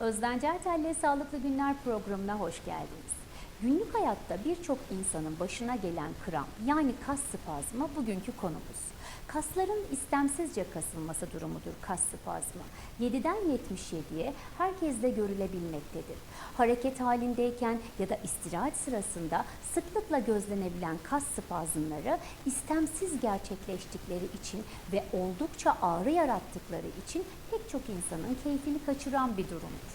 Özden Certel'le Sağlıklı Günler programına hoş geldiniz. Günlük hayatta birçok insanın başına gelen kramp yani kas spazmı bugünkü konumuz. Kasların istemsizce kasılması durumudur kas spazmı. 7'den 77'ye herkeste görülebilmektedir. Hareket halindeyken ya da istirahat sırasında sıklıkla gözlenebilen kas spazmları istemsiz gerçekleştikleri için ve oldukça ağrı yarattıkları için pek çok insanın keyfini kaçıran bir durumdur.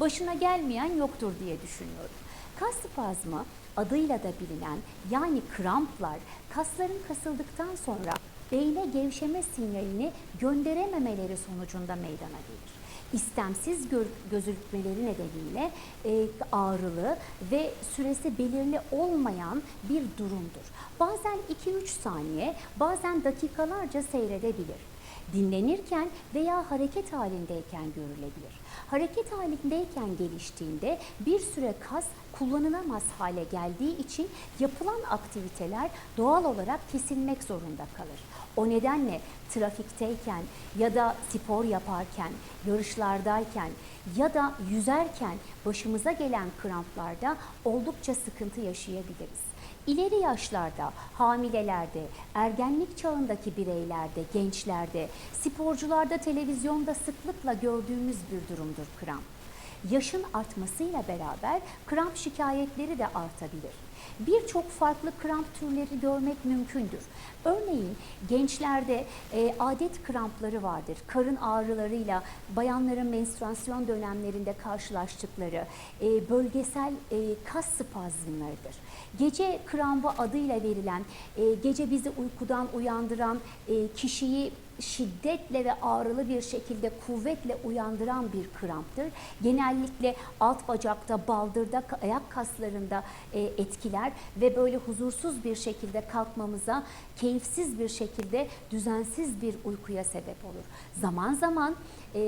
Başına gelmeyen yoktur diye düşünüyorum. Kas spazmı adıyla da bilinen yani kramplar kasların kasıldıktan sonra beyne gevşeme sinyalini gönderememeleri sonucunda meydana gelir. İstemsiz gör, gözükmeleri nedeniyle e, ağrılı ve süresi belirli olmayan bir durumdur. Bazen 2-3 saniye, bazen dakikalarca seyredebilir dinlenirken veya hareket halindeyken görülebilir. Hareket halindeyken geliştiğinde bir süre kas kullanılamaz hale geldiği için yapılan aktiviteler doğal olarak kesilmek zorunda kalır. O nedenle trafikteyken ya da spor yaparken, yarışlardayken ya da yüzerken başımıza gelen kramplarda oldukça sıkıntı yaşayabiliriz. İleri yaşlarda, hamilelerde, ergenlik çağındaki bireylerde, gençlerde, sporcularda televizyonda sıklıkla gördüğümüz bir durumdur kramp. Yaşın artmasıyla beraber kramp şikayetleri de artabilir. Birçok farklı kramp türleri görmek mümkündür. Örneğin gençlerde e, adet krampları vardır. Karın ağrılarıyla bayanların menstruasyon dönemlerinde karşılaştıkları e, bölgesel e, kas spazmlarıdır. Gece krampı adıyla verilen, e, gece bizi uykudan uyandıran, e, kişiyi şiddetle ve ağrılı bir şekilde kuvvetle uyandıran bir kramptır. Genellikle alt bacakta, baldırda, ayak kaslarında e, etkiler ve böyle huzursuz bir şekilde kalkmamıza, keyifsiz bir şekilde düzensiz bir uykuya sebep olur. Zaman zaman e,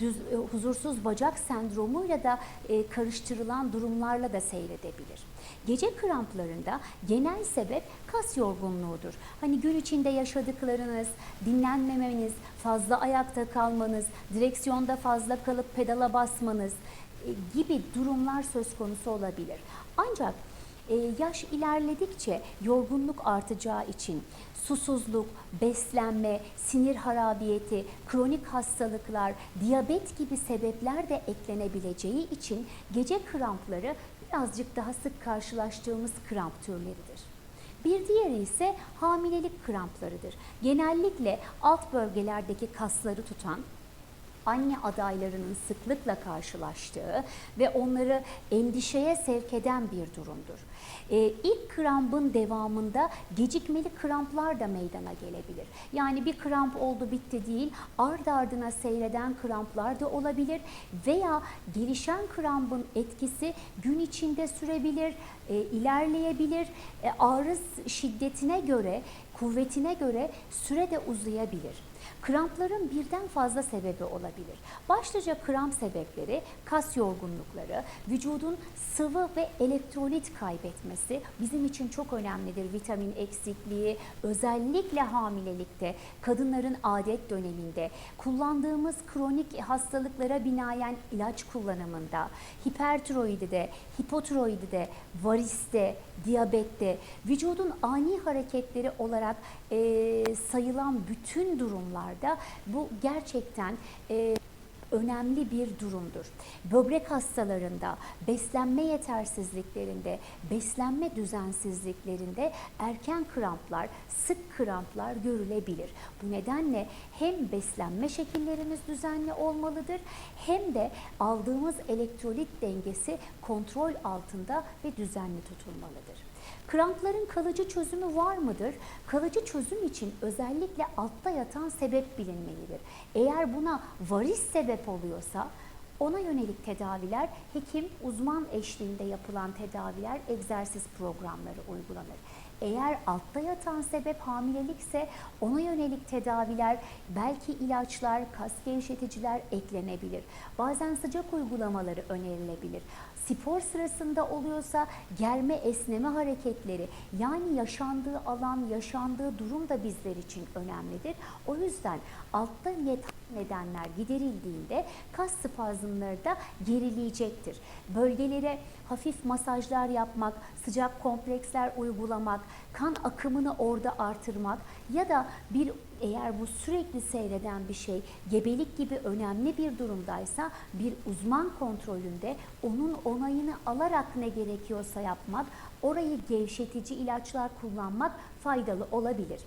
düz, e, huzursuz bacak sendromuyla da e, karıştırılan durumlarla da seyredebilir. Gece kramplarında genel sebep kas yorgunluğudur. Hani gün içinde yaşadıklarınız, dinlenmemeniz, fazla ayakta kalmanız, direksiyonda fazla kalıp pedala basmanız e, gibi durumlar söz konusu olabilir. Ancak e, yaş ilerledikçe yorgunluk artacağı için susuzluk, beslenme, sinir harabiyeti, kronik hastalıklar, diyabet gibi sebepler de eklenebileceği için gece krampları birazcık daha sık karşılaştığımız kramp türleridir. Bir diğeri ise hamilelik kramplarıdır. Genellikle alt bölgelerdeki kasları tutan anne adaylarının sıklıkla karşılaştığı ve onları endişeye sevk eden bir durumdur. Ee, ilk krampın devamında gecikmeli kramplar da meydana gelebilir. Yani bir kramp oldu bitti değil, ard ardına seyreden kramplar da olabilir veya gelişen krampın etkisi gün içinde sürebilir, e, ilerleyebilir, e, ağrı şiddetine göre, kuvvetine göre süre de uzayabilir. Krampların birden fazla sebebi olabilir. Başlıca kramp sebepleri kas yorgunlukları, vücudun sıvı ve elektrolit kaybetmesi bizim için çok önemlidir. Vitamin eksikliği, özellikle hamilelikte, kadınların adet döneminde, kullandığımız kronik hastalıklara binaen ilaç kullanımında, hipertiroidide, hipotiroidide, variste, diyabette, vücudun ani hareketleri olarak e, sayılan bütün durumlarda bu gerçekten e, önemli bir durumdur. Böbrek hastalarında, beslenme yetersizliklerinde, beslenme düzensizliklerinde erken kramplar, sık kramplar görülebilir. Bu nedenle hem beslenme şekillerimiz düzenli olmalıdır hem de aldığımız elektrolit dengesi kontrol altında ve düzenli tutulmalıdır. Krampların kalıcı çözümü var mıdır? Kalıcı çözüm için özellikle altta yatan sebep bilinmelidir. Eğer buna varis sebep oluyorsa ona yönelik tedaviler hekim uzman eşliğinde yapılan tedaviler egzersiz programları uygulanır. Eğer altta yatan sebep hamilelikse ona yönelik tedaviler, belki ilaçlar, kas gevşeticiler eklenebilir. Bazen sıcak uygulamaları önerilebilir. Spor sırasında oluyorsa germe esneme hareketleri yani yaşandığı alan, yaşandığı durum da bizler için önemlidir. O yüzden altta yatan nedenler giderildiğinde kas spazmları da gerileyecektir. Bölgelere hafif masajlar yapmak, sıcak kompleksler uygulamak, kan akımını orada artırmak ya da bir eğer bu sürekli seyreden bir şey gebelik gibi önemli bir durumdaysa bir uzman kontrolünde onun onayını alarak ne gerekiyorsa yapmak, orayı gevşetici ilaçlar kullanmak faydalı olabilir.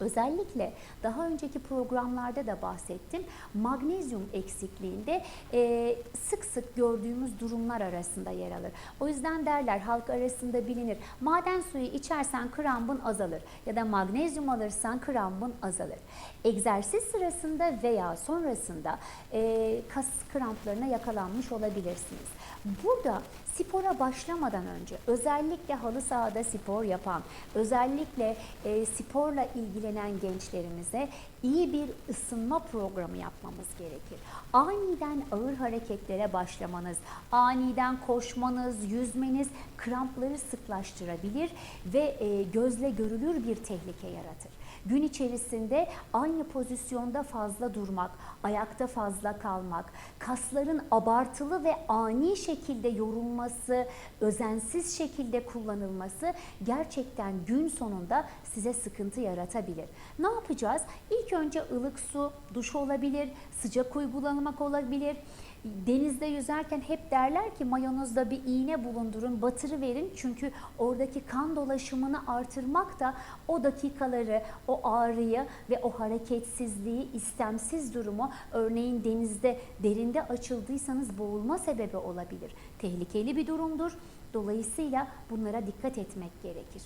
Özellikle daha önceki programlarda da bahsettim. Magnezyum eksikliğinde e, sık sık gördüğümüz durumlar arasında yer alır. O yüzden derler halk arasında bilinir. Maden suyu içersen krampın azalır ya da magnezyum alırsan krampın azalır. Egzersiz sırasında veya sonrasında e, kas kramplarına yakalanmış olabilirsiniz. Burada spora başlamadan önce özellikle halı sahada spor yapan, özellikle e, sporla ilgilenen gençlerimize iyi bir ısınma programı yapmamız gerekir. Aniden ağır hareketlere başlamanız, aniden koşmanız, yüzmeniz krampları sıklaştırabilir ve e, gözle görülür bir tehlike yaratır. Gün içerisinde aynı pozisyonda fazla durmak, ayakta fazla kalmak, kasların abartılı ve ani şekilde yorulması, özensiz şekilde kullanılması gerçekten gün sonunda size sıkıntı yaratabilir. Ne yapacağız? İlk önce ılık su, duş olabilir, sıcak uygulamak olabilir. Denizde yüzerken hep derler ki mayonozda bir iğne bulundurun, batırı verin. Çünkü oradaki kan dolaşımını artırmak da o dakikaları, o ağrıyı ve o hareketsizliği, istemsiz durumu örneğin denizde derinde açıldıysanız boğulma sebebi olabilir. Tehlikeli bir durumdur. Dolayısıyla bunlara dikkat etmek gerekir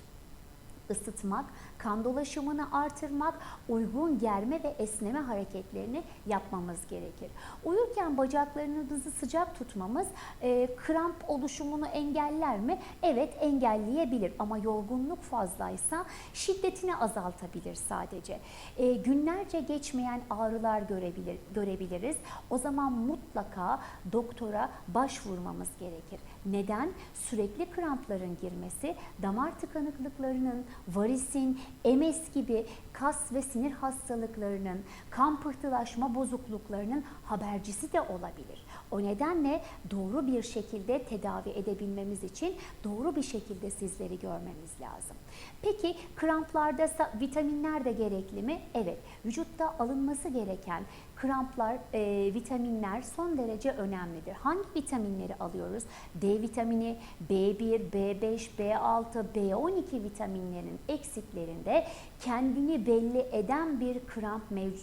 ısıtmak, kan dolaşımını artırmak, uygun germe ve esneme hareketlerini yapmamız gerekir. Uyurken bacaklarınızı sıcak tutmamız e, kramp oluşumunu engeller mi? Evet engelleyebilir ama yorgunluk fazlaysa şiddetini azaltabilir sadece. E, günlerce geçmeyen ağrılar görebilir, görebiliriz. O zaman mutlaka doktora başvurmamız gerekir. Neden? Sürekli krampların girmesi damar tıkanıklıklarının, varisin, MS gibi kas ve sinir hastalıklarının, kan pıhtılaşma bozukluklarının habercisi de olabilir. O nedenle doğru bir şekilde tedavi edebilmemiz için doğru bir şekilde sizleri görmemiz lazım. Peki kramplarda vitaminler de gerekli mi? Evet. Vücutta alınması gereken kramplar, e, vitaminler son derece önemlidir. Hangi vitaminleri alıyoruz? D vitamini, B1, B5, B6, B12 vitaminlerin eksiklerinde kendini belli eden bir kramp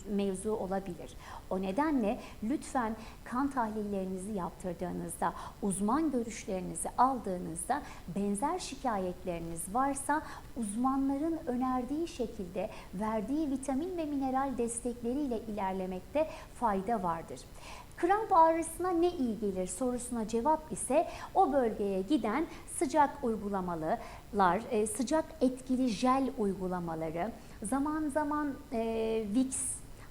mevzu olabilir. O nedenle lütfen kan tahlillerinizi yaptırdığınızda, uzman görüşlerinizi aldığınızda benzer şikayetleriniz varsa uzmanların önerdiği şekilde verdiği vitamin ve mineral destekleriyle ilerlemekte fayda vardır. Kramp ağrısına ne iyi gelir sorusuna cevap ise o bölgeye giden sıcak uygulamalar, e, sıcak etkili jel uygulamaları, zaman zaman e, Vicks,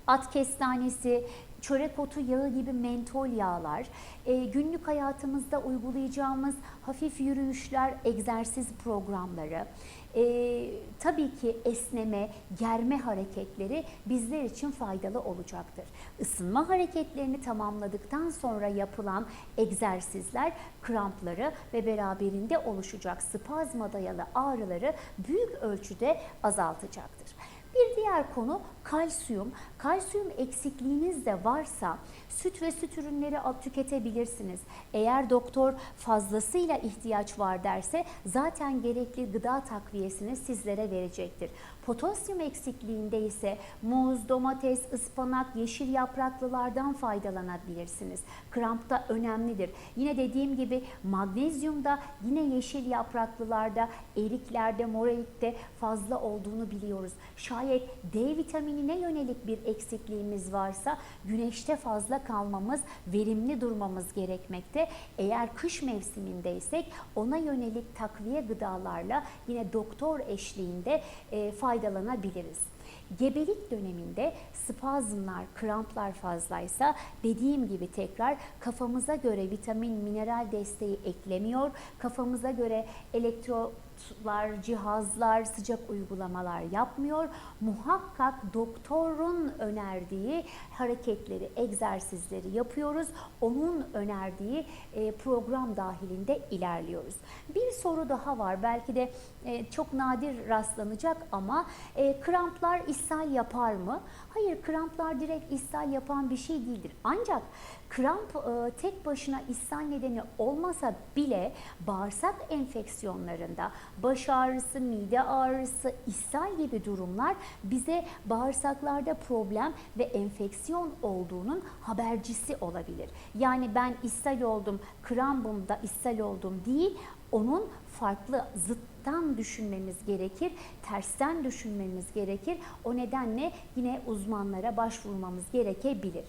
at kestanesi, çörek otu yağı gibi mentol yağlar, e, günlük hayatımızda uygulayacağımız hafif yürüyüşler, egzersiz programları, e, tabii ki esneme, germe hareketleri bizler için faydalı olacaktır. Isınma hareketlerini tamamladıktan sonra yapılan egzersizler krampları ve beraberinde oluşacak spazma dayalı ağrıları büyük ölçüde azaltacaktır. Bir diğer konu kalsiyum. Kalsiyum eksikliğiniz de varsa süt ve süt ürünleri tüketebilirsiniz. Eğer doktor fazlasıyla ihtiyaç var derse zaten gerekli gıda takviyesini sizlere verecektir. Potasyum eksikliğinde ise muz, domates, ıspanak, yeşil yapraklılardan faydalanabilirsiniz. Kramp da önemlidir. Yine dediğim gibi magnezyum da yine yeşil yapraklılarda, eriklerde, morelikte fazla olduğunu biliyoruz. Şayet D vitaminine yönelik bir eksikliğimiz varsa güneşte fazla kalmamız, verimli durmamız gerekmekte. Eğer kış mevsimindeysek ona yönelik takviye gıdalarla yine doktor eşliğinde e, faydalanabiliriz. Gebelik döneminde spazmlar, kramplar fazlaysa dediğim gibi tekrar kafamıza göre vitamin, mineral desteği eklemiyor. Kafamıza göre elektrotlar, cihazlar, sıcak uygulamalar yapmıyor. Muhakkak doktorun önerdiği hareketleri, egzersizleri yapıyoruz. Onun önerdiği e, program dahilinde ilerliyoruz. Bir soru daha var. Belki de e, çok nadir rastlanacak ama e, kramplar ishal yapar mı? Hayır, kramplar direkt ishal yapan bir şey değildir. Ancak kramp e, tek başına ishal nedeni olmasa bile bağırsak enfeksiyonlarında baş ağrısı, mide ağrısı, ishal gibi durumlar bize bağırsaklarda problem ve enfeksiyon olduğunun habercisi olabilir. Yani ben ishal oldum, krampımda ishal oldum değil, onun farklı zıttan düşünmemiz gerekir, tersten düşünmemiz gerekir. O nedenle yine uzmanlara başvurmamız gerekebilir.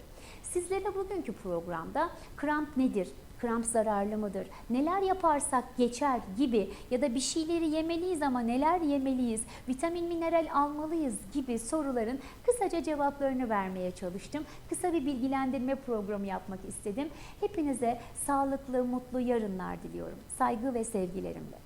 Sizlere bugünkü programda kramp nedir? Kramp zararlı mıdır? Neler yaparsak geçer gibi ya da bir şeyleri yemeliyiz ama neler yemeliyiz? Vitamin, mineral almalıyız gibi soruların kısaca cevaplarını vermeye çalıştım. Kısa bir bilgilendirme programı yapmak istedim. Hepinize sağlıklı, mutlu yarınlar diliyorum. Saygı ve sevgilerimle.